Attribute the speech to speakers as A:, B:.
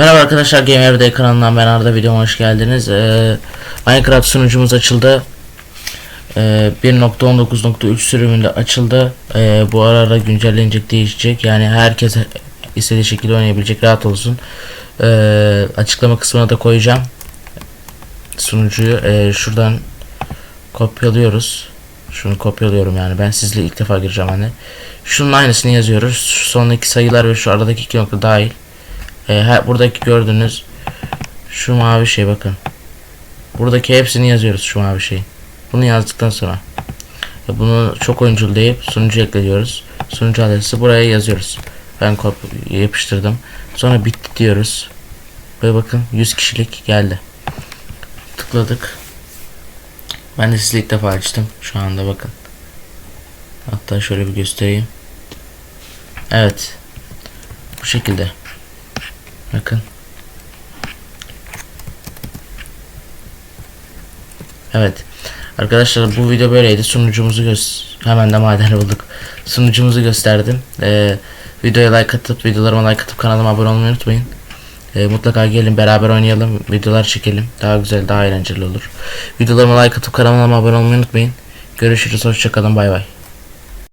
A: Merhaba arkadaşlar Gamer Day kanalından ben Arda videoma hoş geldiniz. Ee, Minecraft sunucumuz açıldı. Ee, 1.19.3 sürümünde açıldı. Ee, bu ara ara güncellenecek değişecek. Yani herkes istediği şekilde oynayabilecek rahat olsun. Ee, açıklama kısmına da koyacağım. Sunucuyu Ee, şuradan kopyalıyoruz. Şunu kopyalıyorum yani ben sizle ilk defa gireceğim hani. Şunun aynısını yazıyoruz. Şu sondaki sayılar ve şu aradaki iki nokta dahil. E, buradaki gördüğünüz şu mavi şey bakın. Buradaki hepsini yazıyoruz şu mavi şey. Bunu yazdıktan sonra e, bunu çok oyunculu deyip sunucu ekliyoruz. Sunucu adresi buraya yazıyoruz. Ben kop yapıştırdım. Sonra bitti diyoruz. Ve bakın 100 kişilik geldi. Tıkladık. Ben de size ilk defa açtım. Şu anda bakın. Hatta şöyle bir göstereyim. Evet. Bu şekilde. Bakın. Evet. Arkadaşlar bu video böyleydi. Sunucumuzu göz hemen de maden bulduk. Sunucumuzu gösterdim. Ee, videoya like atıp videolarıma like atıp kanalıma abone olmayı unutmayın. Ee, mutlaka gelin beraber oynayalım. Videolar çekelim. Daha güzel, daha eğlenceli olur. Videolarıma like atıp kanalıma abone olmayı unutmayın. Görüşürüz. Hoşçakalın. Bay bay.